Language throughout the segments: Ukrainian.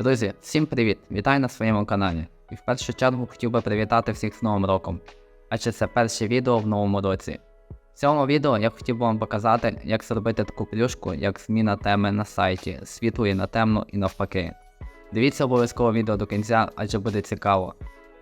Друзі, всім привіт! Вітаю на своєму каналі. І в першу чергу хотів би привітати всіх з Новим роком. Адже це перше відео в новому році. В цьому відео я хотів би вам показати, як зробити таку плюшку, як зміна теми на сайті, світлої на темну і навпаки. Дивіться обов'язково відео до кінця, адже буде цікаво.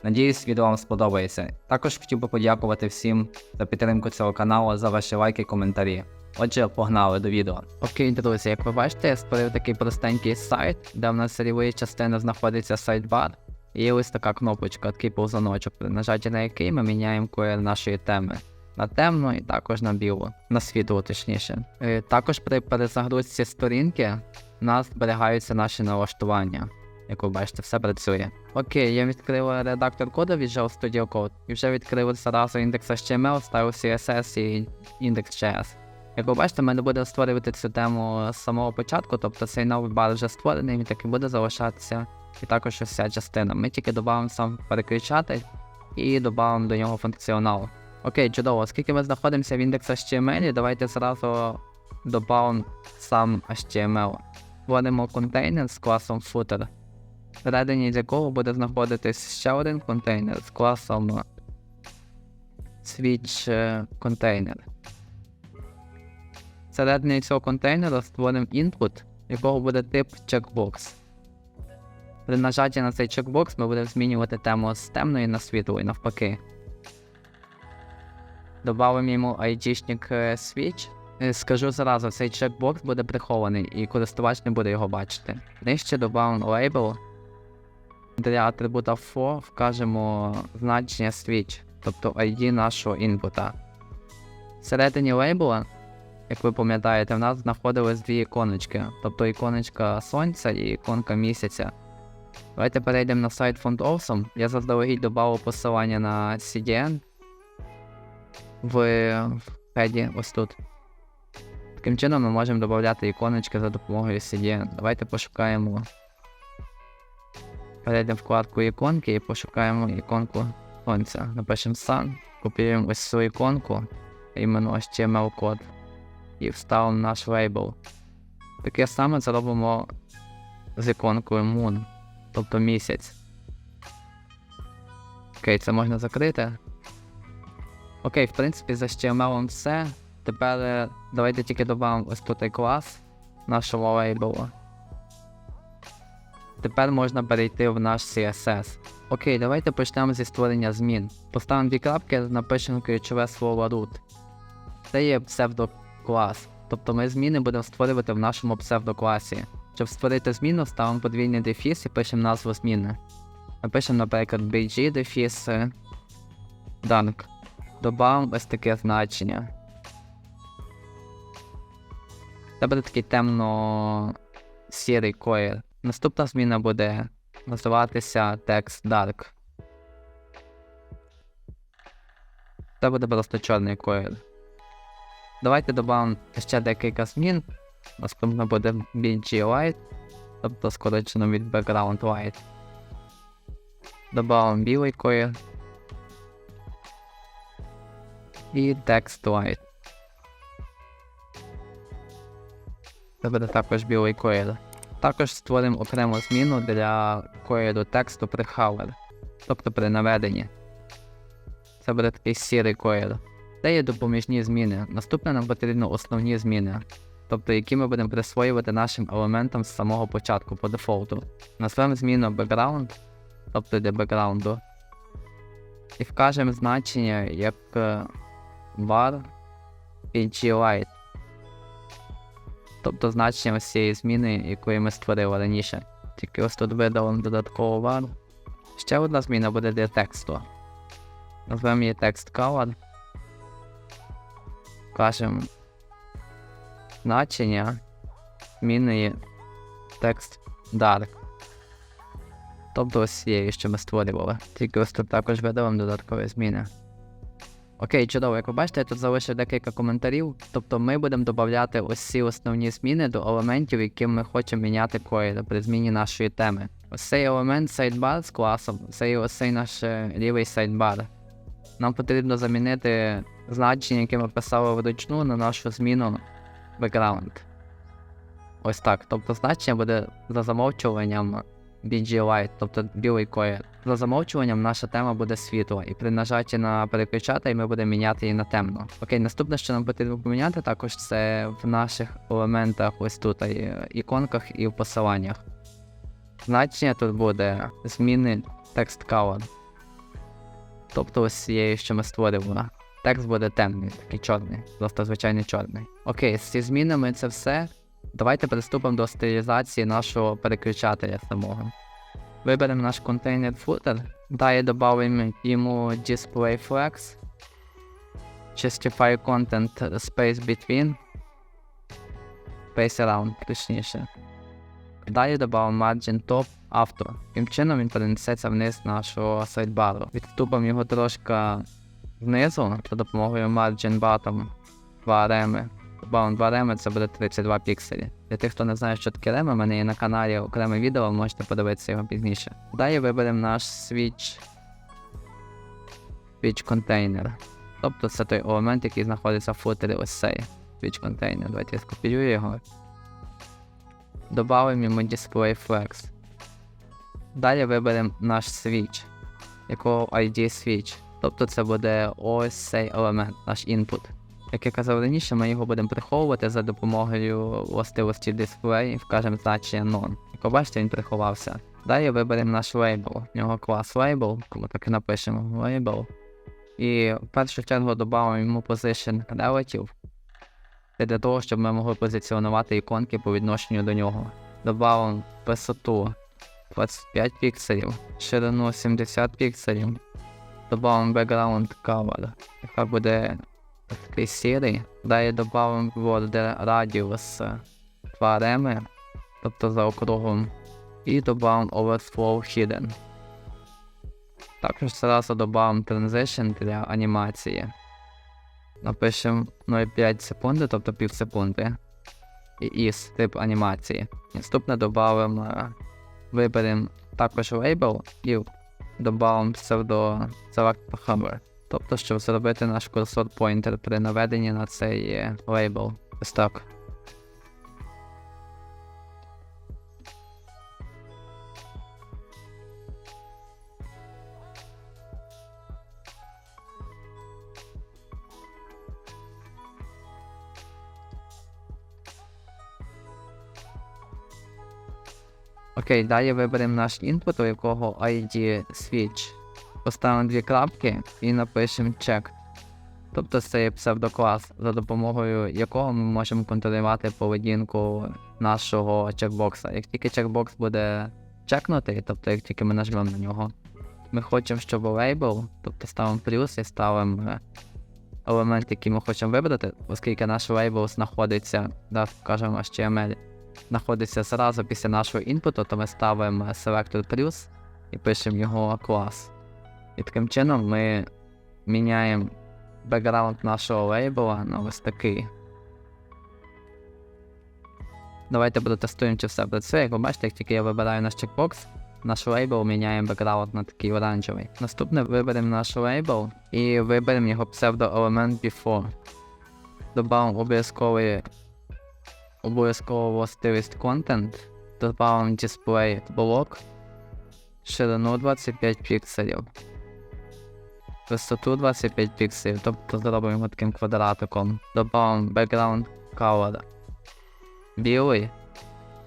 Надіюсь, відео вам сподобається. Також хотів би подякувати всім за підтримку цього каналу, за ваші лайки і коментарі. Отже, погнали до відео. Окей, друзі, як ви бачите, я створив такий простенький сайт, де в нас лівої частини знаходиться сайт-бар. І ось така кнопочка, такий повзаночок, при нажатті на який ми міняємо колір нашої теми. На темну і також на білу, на світло точніше. Е, також при перезагрузці сторінки у нас зберігаються наші налаштування. Як ви бачите, все працює. Окей, я відкрив редактор коду від Visual Studio Code і вже відкрив зразу індекс HTML, ставив CSS і індекс JS. Як ви бачите, ми не будемо створювати цю тему з самого початку, тобто цей новий бар вже створений, він так і буде залишатися. І також ось частина. Ми тільки додамо сам переключатель і додамо до нього функціонал. Окей, чудово, оскільки ми знаходимося в індекс HTML, давайте зразу додамо сам HTML. Вводимо контейнер з класом footer, всередині якого буде знаходитись ще один контейнер з класом switch е, контейнер. Всередині цього контейнера створимо input, якого буде тип checkbox. При нажатті на цей чекбокс ми будемо змінювати тему з темної на світлу і навпаки. Добавимо йому ID-шник е, switch. Е, Скажу зразу, цей чекбокс буде прихований і користувач не буде його бачити. Нижче додамо label. Для атрибута for вкажемо значення switch, тобто ID нашого інпута. Всередині лейбла як ви пам'ятаєте, в нас знаходились дві іконочки, тобто іконочка сонця і іконка місяця. Давайте перейдемо на сайт Font Awesome. Я заздалегідь додав посилання на CDN в хеді ось тут. Таким чином ми можемо додати іконочки за допомогою CDN. Давайте пошукаємо. Перейдемо вкладку іконки і пошукаємо іконку сонця. Напишемо Sun, копіюємо ось цю іконку, іменно HTML код і вставимо наш лейбл. Таке саме зробимо з іконкою Moon, тобто місяць. Окей, це можна закрити. Окей, в принципі, з HTML все. Тепер е, давайте тільки додамо ось тут клас нашого лейблу. Тепер можна перейти в наш CSS. Окей, давайте почнемо зі створення змін. Поставимо дві крапки, напишемо ключове слово root. Це є псевдо клас. Тобто ми зміни будемо створювати в нашому псевдокласі. Щоб створити зміну, ставимо подвійний дефіс і пишемо назву зміни. Напишемо, наприклад, bg дефіс данк. Добавимо ось таке значення. Це буде такий темно-сірий колір. Наступна зміна буде називатися text dark. Це буде просто чорний колір. Давайте додамо ще декілька змін. Наступно буде BG Light, тобто скорочено від Background Light. Добавимо білий колір. І Text Light. Це буде також білий колір. Також створимо окрему зміну для кольору тексту при Hover, тобто при наведенні. Це буде такий сірий колір. Це є допоміжні зміни. Наступне нам потрібно основні зміни, тобто які ми будемо присвоювати нашим елементам з самого початку по дефолту. Назвемо зміну background, тобто для бекграунду. І вкажемо значення як е, var light. Тобто значення ось цієї зміни, якої ми створили раніше. Тільки ось тут видалимо додатково var. Ще одна зміна буде для тексту. Назвемо її text color кажемо значення змінює текст dark. Тобто ось цієї, що ми створювали. Тільки ось тут також видавимо додаткові зміни. Окей, чудово, як ви бачите, я тут залишив декілька коментарів. Тобто ми будемо додати ось ці основні зміни до елементів, які ми хочемо міняти колір при зміні нашої теми. Ось цей елемент сайдбар з класом, це ось цей наш е, лівий сайдбар. Нам потрібно замінити значення, яке ми писали вручну на нашу зміну background. Ось так. Тобто значення буде за замовчуванням BG Light, тобто білий колір. За замовчуванням наша тема буде світла, і при нажатті на переключатель ми будемо міняти її на темно. Окей, наступне, що нам потрібно поміняти, також це в наших елементах, ось тут іконках і в посиланнях. Значення тут буде зміни text color. Тобто ось цією, що ми створили. Текст буде темний, такий чорний, просто звичайний чорний. Окей, з ці змінами це все. Давайте приступимо до стилізації нашого переключателя самого. Виберемо наш контейнер footer, далі додамо йому display flex, justify content space between, space around, точніше. Далі додамо margin top авто. Таким чином він перенесеться вниз нашого сайдбару. Відступимо його трошки знизу за допомогою margin bottom 2 реми. Добавимо 2 реми, це буде 32 пікселі. Для тих, хто не знає, що таке реми, у мене є на каналі окреме відео, можете подивитися його пізніше. Далі виберемо наш switch switch контейнер. Тобто це той елемент, який знаходиться в футері ось цей switch контейнер. Давайте я скопіюю його. Добавимо йому display flex. Далі виберемо наш switch, якого ID switch. Тобто це буде ось цей елемент, наш input. Як я казав раніше, ми його будемо приховувати за допомогою властивості і вкажемо значення non. Як ви бачите, він приховався. Далі виберемо наш label. В нього клас тому так і напишемо label. І в першу чергу додамо йому position relative. Це для того, щоб ми могли позиціонувати іконки по відношенню до нього. Добавимо висоту 25 пікселів, ширину 70 пікселів. Добавимо background color, яка буде такий сірий. Далі додамо border radius 2 реми, тобто за округом. І додамо overflow hidden. Також зразу додамо transition для анімації. Напишемо 0,5 секунди, тобто пів секунди. І із тип анімації. Наступне додамо, виберемо також лейбл і додамо псевдо select hover. Тобто, щоб зробити наш курсор поінтер при наведенні на цей е, лейбл. Ось так. Окей, далі виберемо наш інпут, у якого ID switch. Поставимо дві крапки і напишемо check. Тобто це є псевдоклас, за допомогою якого ми можемо контролювати поведінку нашого чекбокса. Як тільки чекбокс буде чекнутий, тобто як тільки ми нажмемо на нього, ми хочемо, щоб лейбл, тобто ставимо плюс і ставимо е, елемент, який ми хочемо вибрати, оскільки наш лейбл знаходиться, да, скажемо HTML, знаходиться зразу після нашого інпуту, то ми ставимо selector плюс і пишемо його клас. І таким чином ми міняємо бекграунд нашого лейбла на ось такий. Давайте протестуємо, чи все працює. Як ви бачите, як тільки я вибираю наш чекбокс, наш лейбл міняє бекграунд на такий оранжевий. Наступне виберемо наш лейбл і виберемо його псевдоелемент before. Добавимо обов'язковий обов'язково властивість content, добавимо display блок, ширину 25 пікселів висоту 25 пікселів, тобто зробимо таким квадратиком. Добавимо background color. Білий.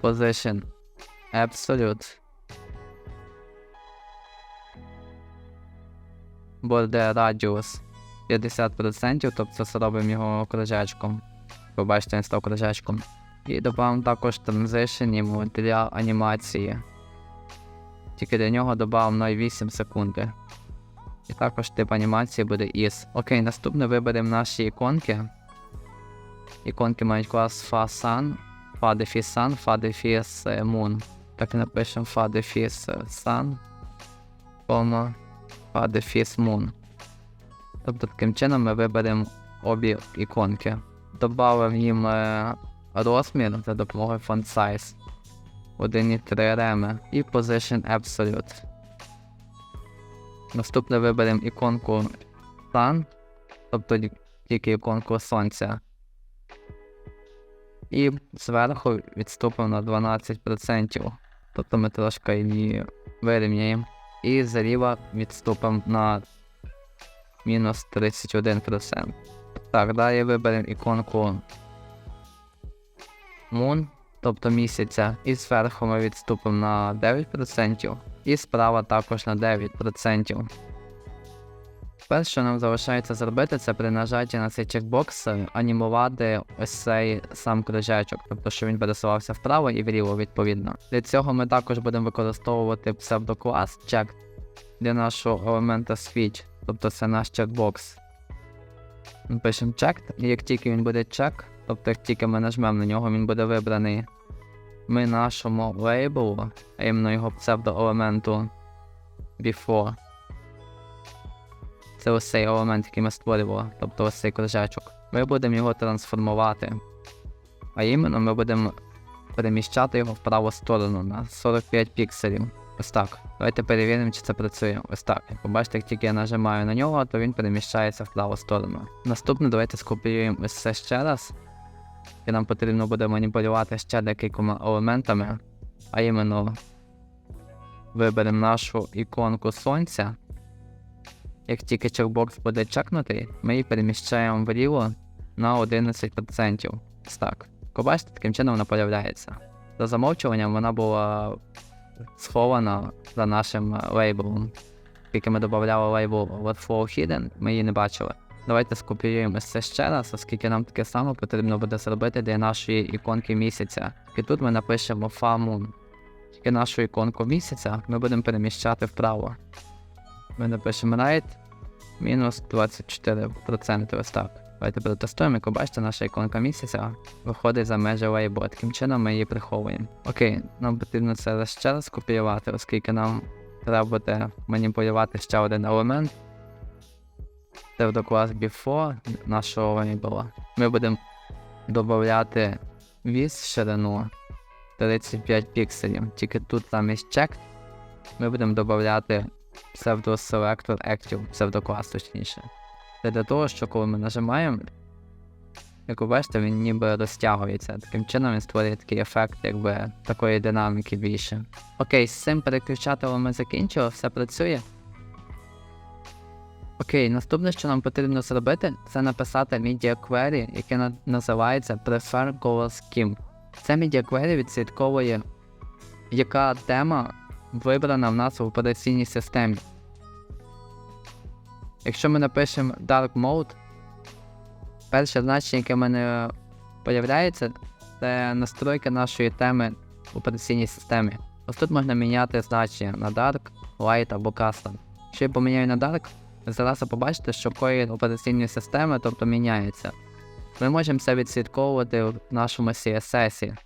Position. Absolute. Border radius 50%, тобто зробимо його кружечком. Ви бачите, він став кружечком. І додамо також йому для анімації. Тільки для нього додамо 0,8 секунди. І також тип анімації буде is. Окей, наступне виберемо наші іконки. Іконки мають клас FaSun, FaDefis Sun, FaDefis Moon. Так і напишемо FaDefis Sun, FaDefis Moon. Тобто таким чином ми виберемо обі іконки. Добавимо їм е, розмір за допомогою font size 1,3 реми і Position Absolute. Наступне виберемо іконку Sun, тобто тільки іконку сонця. І зверху відступимо на 12%. Тобто ми трошки її вирівняємо. І зліва відступимо на мінус 31%. Так, далі виберемо іконку Moon, тобто місяця, і зверху ми відступимо на 9%, і справа також на 9%. Перше, що нам залишається зробити, це при нажатті на цей чекбокс е, анімувати ось цей сам кружечок, тобто що він пересувався вправо і вліво відповідно. Для цього ми також будемо використовувати псевдоклас check для нашого елемента switch, тобто це наш чекбокс. Пишемо checked, і як тільки він буде check, тобто як тільки ми нажмемо на нього, він буде вибраний. Ми нашому лейблу, а іменно його псевдоелементу before. Це ось цей елемент, який ми створювали, тобто ось цей кружечок. Ми будемо його трансформувати. А іменно ми будемо переміщати його в праву сторону на 45 пікселів. Ось так. Давайте перевіримо, чи це працює. Ось так. Як побачите, як тільки я нажимаю на нього, то він переміщається в праву сторону. Наступне, давайте скопіюємо ось це ще раз. І нам потрібно буде маніпулювати ще декількома елементами. А іменно виберемо нашу іконку сонця. Як тільки чекбокс буде чекнутий, ми її переміщаємо вліво на 11%. Ось так. Бачите, таким чином вона появляється. За замовчуванням вона була схована за нашим лейблом. Оскільки ми додавали лейбл Wordflow Hidden, ми її не бачили. Давайте скопіюємо це ще раз, оскільки нам таке саме потрібно буде зробити для нашої іконки місяця. І тут ми напишемо FAMOON. Тільки нашу іконку місяця ми будемо переміщати вправо. Ми напишемо right мінус 24%. Ось так. Давайте протестуємо, як ви бачите, наша іконка місяця виходить за межі лейбу. Таким чином ми її приховуємо. Окей, нам потрібно це ще раз копіювати, оскільки нам треба буде маніпулювати ще один елемент. Клас before нашого лейбла. Ми будемо додати віз ширину 35 пікселів. Тільки тут замість check ми будемо додати псевдоселектор active, псевдоклас точніше. Це для того, що коли ми нажимаємо, як ви бачите, він ніби розтягується. Таким чином він створює такий ефект, якби такої динаміки більше. Окей, з цим переключателем ми закінчили, все працює. Окей, наступне, що нам потрібно зробити, це написати media query, яке називається Prefer Color Scheme. Це media query відслідковує, яка тема вибрана в нас в операційній системі. Якщо ми напишемо Dark Mode, перше значення, яке в мене появляється, це настройка нашої теми в операційній системі. Ось тут можна міняти значення на Dark, Light або Custom. Якщо я поміняю на Dark, ви зараз побачите, що код операційної системи, тобто міняється. Ми можемо це відслідковувати в нашому CSS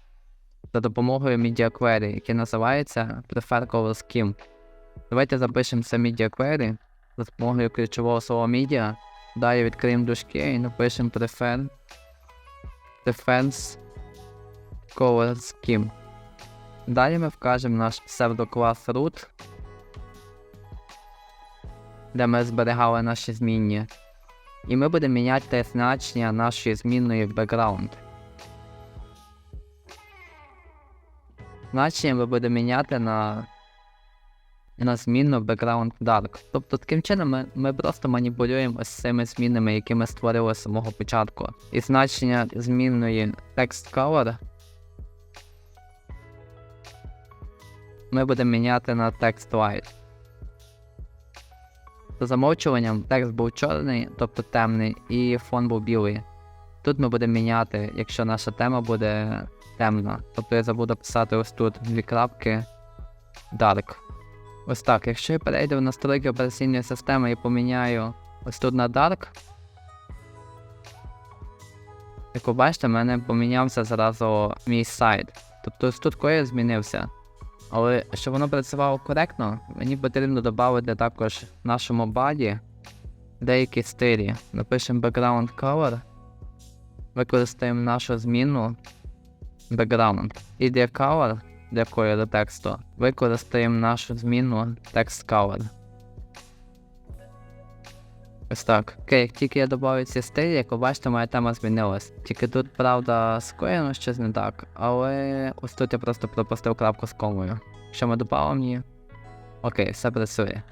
за допомогою Media Query, яке називається Prefer Color Scheme. Давайте запишемо це Media Query за допомогою ключового слова Media. Далі відкриємо дужки і напишемо Prefer Defense Color Scheme. Далі ми вкажемо наш псевдоклас root, де ми зберігали наші змінні. І ми будемо міняти значення нашої змінної background. Значення ми будемо міняти на, на змінну background dark. Тобто таким чином ми, ми просто маніпулюємо ось цими змінами, які ми створили з самого початку. І значення змінної text color ми будемо міняти на text white. За замовчуванням текст був чорний, тобто темний, і фон був білий. Тут ми будемо міняти, якщо наша тема буде темна. Тобто я забуду писати ось тут дві крапки dark. Ось так. Якщо я перейду в настройки операційної системи і поміняю ось тут на dark, як ви бачите, в мене помінявся зразу мій сайт. Тобто ось тут кое змінився. Але щоб воно працювало коректно, мені потрібно додати також нашому баді деякі стилі. Напишемо background color, використаємо нашу зміну background. І для color, для кольору тексту, використаємо нашу зміну text color. Ось так. Окей, як тільки я додав ці стилі, як ви бачите, моя тема змінилась. Тільки тут, правда, скоєно щось не так, але ось тут я просто пропустив крапку з комою. Якщо ми додамо її. Окей, все працює.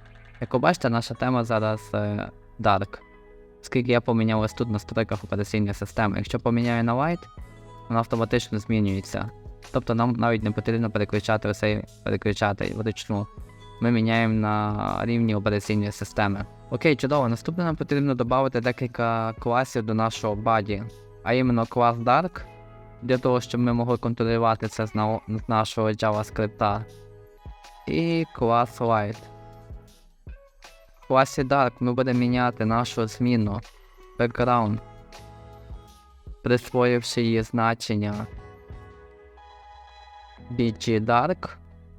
Як ви бачите, наша тема зараз е, Dark. Оскільки я поміняв ось тут на настройках операційної системи. Якщо поміняю на Light, вона автоматично змінюється. Тобто нам навіть не потрібно переключати оцей переключати вручну. Ми міняємо на рівні операційної системи. Окей, чудово. Наступне нам потрібно додати декілька класів до нашого баді, а іменно клас Dark, для того, щоб ми могли контролювати це з, нашого JavaScript. І клас Light. В класі Dark ми будемо міняти нашу зміну background, присвоївши її значення BG Dark,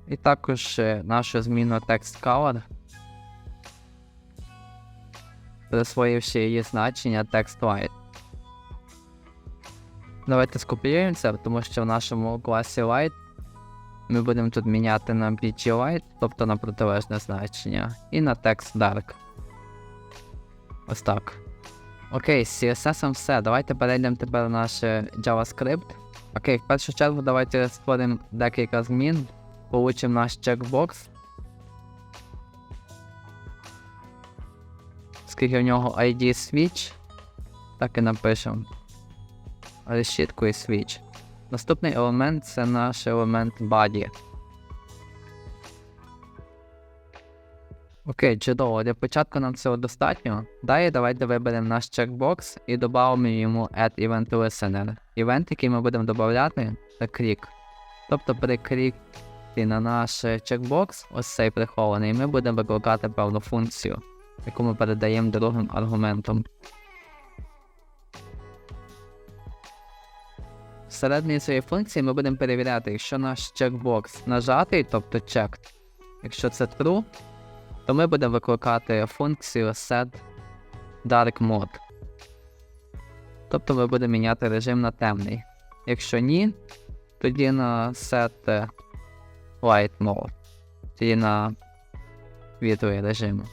і також е, нашу зміну Text Color, присвоївши її значення Text Light. Давайте скопіюємо це, тому що в нашому класі Light ми будемо тут міняти на BG Light, тобто на протилежне значення, і на Text Dark. Ось так. Окей, з CSS все. Давайте перейдемо тепер в наш е, JavaScript. Окей, в першу чергу давайте створимо декілька змін. Получимо наш чекбокс. Скільки в нього ID switch, так і напишемо. Решіткою switch. Наступний елемент це наш елемент body. Окей, чудово. Для початку нам цього достатньо. Далі давайте виберемо наш чекбокс і додамо йому Add Event Listener. Івент, який ми будемо додати, це клік. Тобто при клікі на наш чекбокс, ось цей прихований, ми будемо викликати певну функцію, яку ми передаємо другим аргументом. Всередині цієї функції ми будемо перевіряти, якщо наш чекбокс нажатий, тобто checked, якщо це true, то ми будемо викликати функцію set dark mode. Тобто ми будемо міняти режим на темний. Якщо ні, тоді на set е, light mode. Тоді на світлий режим.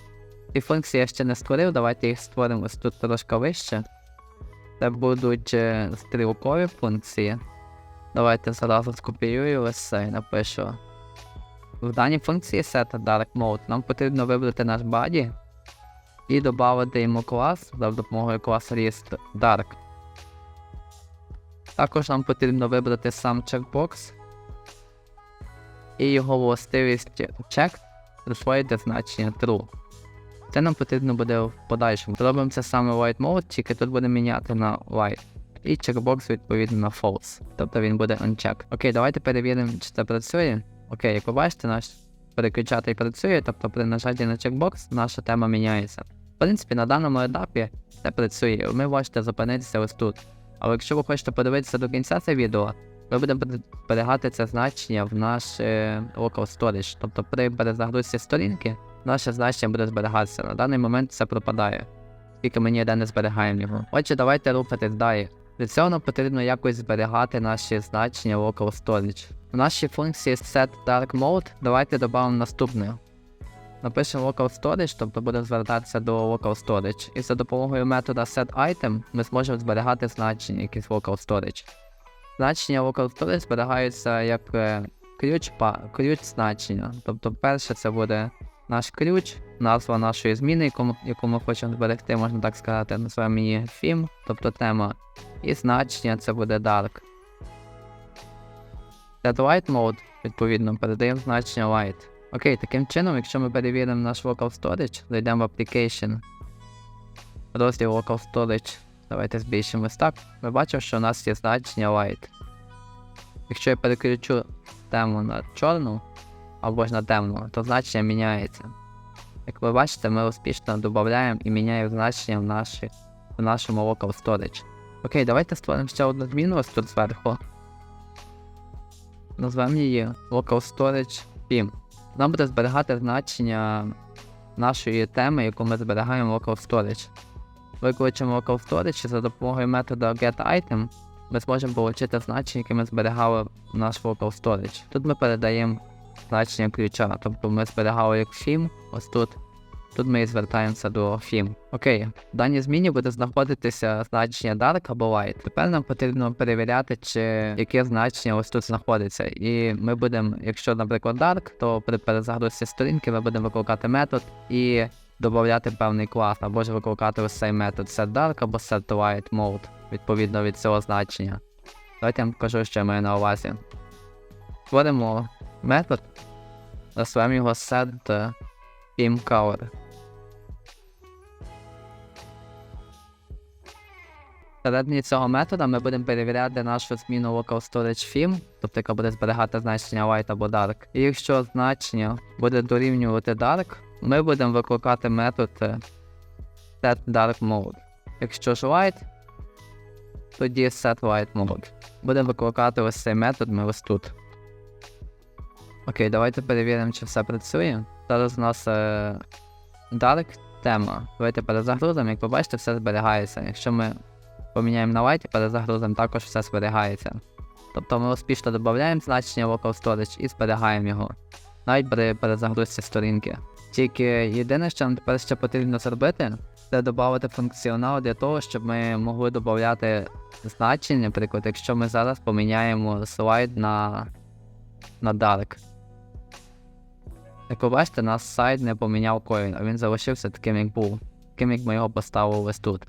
І функції я ще не створив, давайте їх створимо ось тут трошки вище. Це будуть е, стрілкові функції. Давайте зразу скопіюю ось це і напишу. В даній функції set dark mode нам потрібно вибрати наш body і додати йому клас за допомогою класу list dark. Також нам потрібно вибрати сам чекбокс і його властивість check присвоїти значення true. Це нам потрібно буде в подальшому. Зробимо це саме white mode, тільки тут будемо міняти на white. І чекбокс відповідно на false. Тобто він буде unchecked. Окей, давайте перевіримо, чи це працює. Окей, як ви бачите, наш переключатель працює, тобто при нажатті на чекбокс наша тема міняється. В принципі, на даному етапі це працює. Ви можете зупинитися ось тут. Але якщо ви хочете подивитися до кінця це відео, ми будемо зберігати це значення в наш е, local storage. Тобто при перезагрузці сторінки наше значення буде зберігатися. На даний момент це пропадає, оскільки ми ніде не зберігаємо його. Отже, давайте рухатись далі. Для цього нам потрібно якось зберігати наші значення local storage. В нашій функції set dark mode давайте додамо наступне. Напишемо local storage, тобто буде звертатися до local storage. І за допомогою метода setItem ми зможемо зберігати значення якісь local storage. Значення storage зберігаються як е, ключ, ключ значення. Тобто перше це буде наш ключ, назва нашої зміни, яку, яку ми хочемо зберегти, можна так сказати, називаємо її theme, тобто тема. І значення це буде dark. Для light mode, відповідно, передаємо значення light. Окей, таким чином, якщо ми перевіримо наш local storage, зайдемо в application, розділ local storage, давайте збільшимо ось так, ми бачимо, що у нас є значення light. Якщо я переключу тему на чорну або ж на темну, то значення міняється. Як ви бачите, ми успішно додаємо і міняємо значення в, наші, в нашому local storage. Окей, давайте створимо ще одну зміну ось тут зверху. Назвемо її local storage theme. Нам буде зберігати значення нашої теми, яку ми зберігаємо в local storage. Викличемо local storage за допомогою методу getItem ми зможемо отримати значення, яке ми зберігали в наш local storage. Тут ми передаємо значення ключа, тобто ми зберігали як theme, ось тут. Тут ми і звертаємося до Theme. Окей, в даній зміні буде знаходитися значення Dark або Light. Тепер нам потрібно перевіряти, чи яке значення ось тут знаходиться. І ми будемо, якщо, наприклад, Dark, то при перезагрузці сторінки ми будемо викликати метод і додати певний клас, або ж викликати ось цей метод setDark або mode, відповідно від цього значення. Давайте я вам покажу, що я маю на увазі. Створимо метод, назвемо його set color. Всередині цього метода ми будемо перевіряти нашу зміну local storage theme, тобто яка буде зберігати значення light або dark. І якщо значення буде дорівнювати dark, ми будемо викликати метод е, setDarkMode. Якщо ж light, тоді setLightMode. Будемо викликати ось цей метод ми ось тут. Окей, давайте перевіримо, чи все працює. Зараз у нас е, Dark тема. Давайте перезагрузимо, як ви бачите, все зберігається. Якщо ми поміняємо на Light перезагрузимо, також все зберігається. Тобто ми успішно додаємо значення Local Storage і зберігаємо його. Навіть при перезагрузці сторінки. Тільки єдине, що нам тепер ще потрібно зробити, це додати функціонал для того, щоб ми могли додати значення, наприклад, якщо ми зараз поміняємо слайд на, на Dark. Як ви бачите, наш сайт не поміняв коін, а він залишився таким, як був, таким, як ми його поставили ось тут.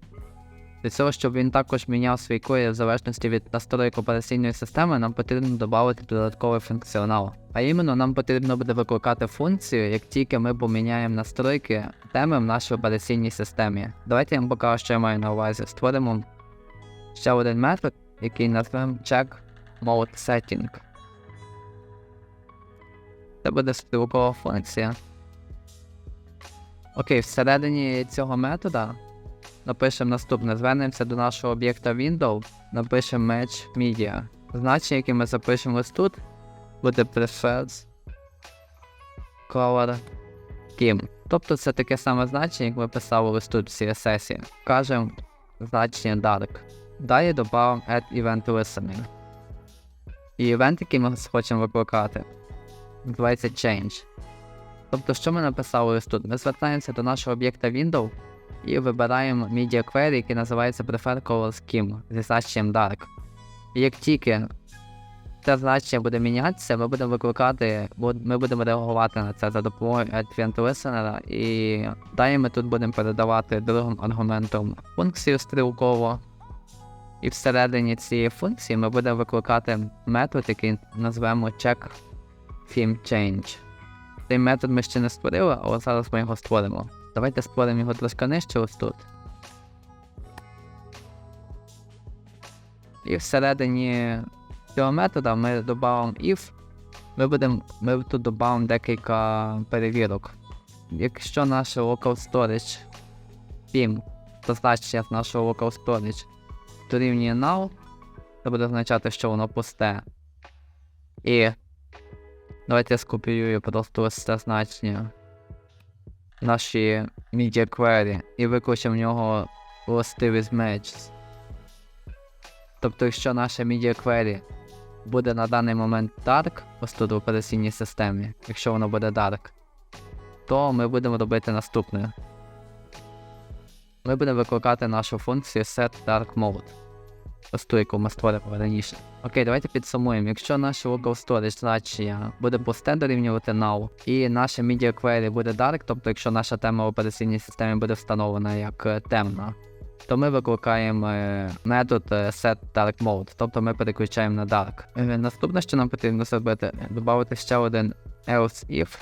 Для цього, щоб він також міняв свій коін в залежності від настройок операційної системи, нам потрібно додати додатковий функціонал. А іменно нам потрібно буде викликати функцію, як тільки ми поміняємо настройки теми в нашій операційній системі. Давайте я вам покажу, що я маю на увазі. Створимо ще один метод, який назвемо check mode setting. Це буде стрілкова функція. Окей, всередині цього метода напишемо наступне. Звернемося до нашого об'єкта window, напишемо match media. Значення, яке ми запишемо ось тут, буде preferred color scheme. Тобто це таке саме значення, як ми писали ось тут в CSS. Кажемо значення dark. Далі додамо add event listening. І івент, який ми хочемо викликати, називається change. Тобто, що ми написали ось тут? Ми звертаємося до нашого об'єкта window і вибираємо media query, який називається prefer color scheme зі значенням dark. І як тільки це значення буде мінятися, ми будемо викликати, ми будемо реагувати на це за допомогою Advent Listener, і далі ми тут будемо передавати другим аргументом функцію стрілково. І всередині цієї функції ми будемо викликати метод, який назвемо check theme change. Цей метод ми ще не створили, але зараз ми його створимо. Давайте створимо його трошки нижче ось тут. І всередині цього метода ми додамо if. Ми будемо, ми тут додамо декілька перевірок. Якщо наше local storage PIM, то значення нашого local storage дорівнює null, це буде означати, що воно пусте. І давайте я скопіюю просто ось це значення наші media query і викличемо в нього властивість matches. Тобто, якщо наша media query буде на даний момент dark, ось тут в операційній системі, якщо воно буде dark, то ми будемо робити наступне. Ми будемо викликати нашу функцію. Ось ту, яку ми створили раніше. Окей, давайте підсумуємо. Якщо наше local storage значення буде пусте дорівнювати null, і наша media query буде dark, тобто якщо наша тема в операційній системі буде встановлена як е, темна, то ми викликаємо е, метод е, setDarkMode, тобто ми переключаємо на dark. Наступне, що нам потрібно зробити, додати ще один else if.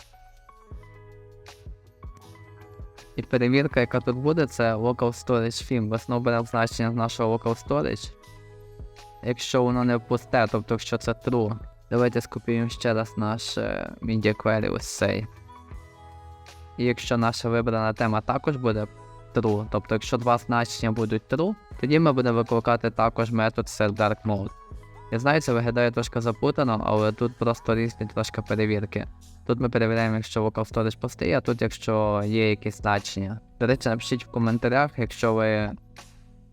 І перевірка, яка тут буде, це local storage theme. Ми знову беремо значення з нашого local storage. Якщо воно не пусте, тобто якщо це true, давайте скопіюємо ще раз наш е, media query ось цей. І якщо наша вибрана тема також буде true, тобто якщо два значення будуть true, тоді ми будемо викликати також метод setDarkMode. Я знаю, це виглядає трошки запутано, але тут просто різні трошки перевірки. Тут ми перевіряємо, якщо local storage пустий, а тут якщо є якісь значення. До речі, напишіть в коментарях, якщо ви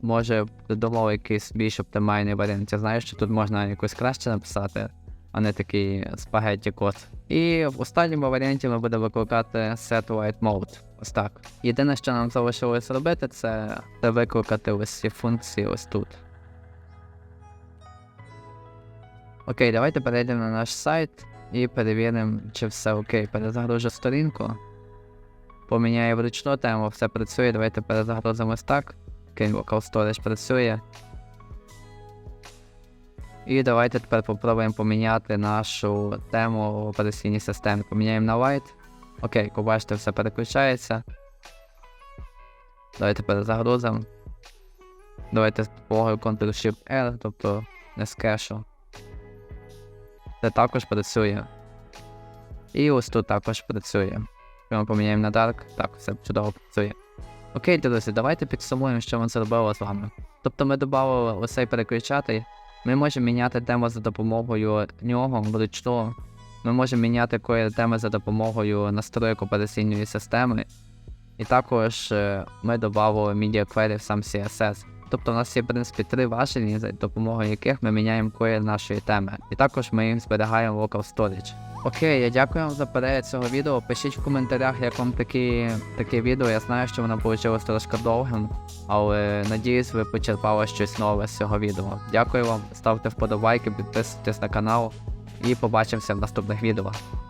може придумали якийсь більш оптимальний варіант. Я знаю, що тут можна якось краще написати, а не такий спагетті код. І в останньому варіанті ми будемо викликати set white mode. Ось так. Єдине, що нам залишилось робити, це викликати ось ці функції ось тут. Окей, давайте перейдемо на наш сайт і перевіримо, чи все окей. Перезагружу сторінку. Поміняю вручну тему, все працює. Давайте перезагрузимо ось так. Окей, Local Storage працює. І давайте тепер попробуємо поміняти нашу тему операційній системі. Поміняємо на White. Окей, як бачите, все переключається. Давайте перезагрузимо. Давайте з допомогою Ctrl-Shift-R, тобто не з кешу. Це також працює. І ось тут також працює. Якщо Ми поміняємо на Dark, так, все чудово працює. Окей, друзі, давайте підсумуємо, що ми зробили з вами. Тобто ми додали ось цей переключатель. Ми можемо міняти тему за допомогою нього вручну. Ми можемо міняти кої теми за допомогою настроїк операційної системи. І також е, ми додали Media Query в сам CSS. Тобто у нас є, в принципі, три важелі, за допомогою яких ми міняємо кої нашої теми. І також ми їм зберігаємо в Local Storage. Окей, я дякую вам за перегляд цього відео. Пишіть в коментарях, як вам такі, таке відео. Я знаю, що воно вийшло трошки довгим, але надіюсь, ви почерпали щось нове з цього відео. Дякую вам, ставте вподобайки, підписуйтесь на канал і побачимося в наступних відео.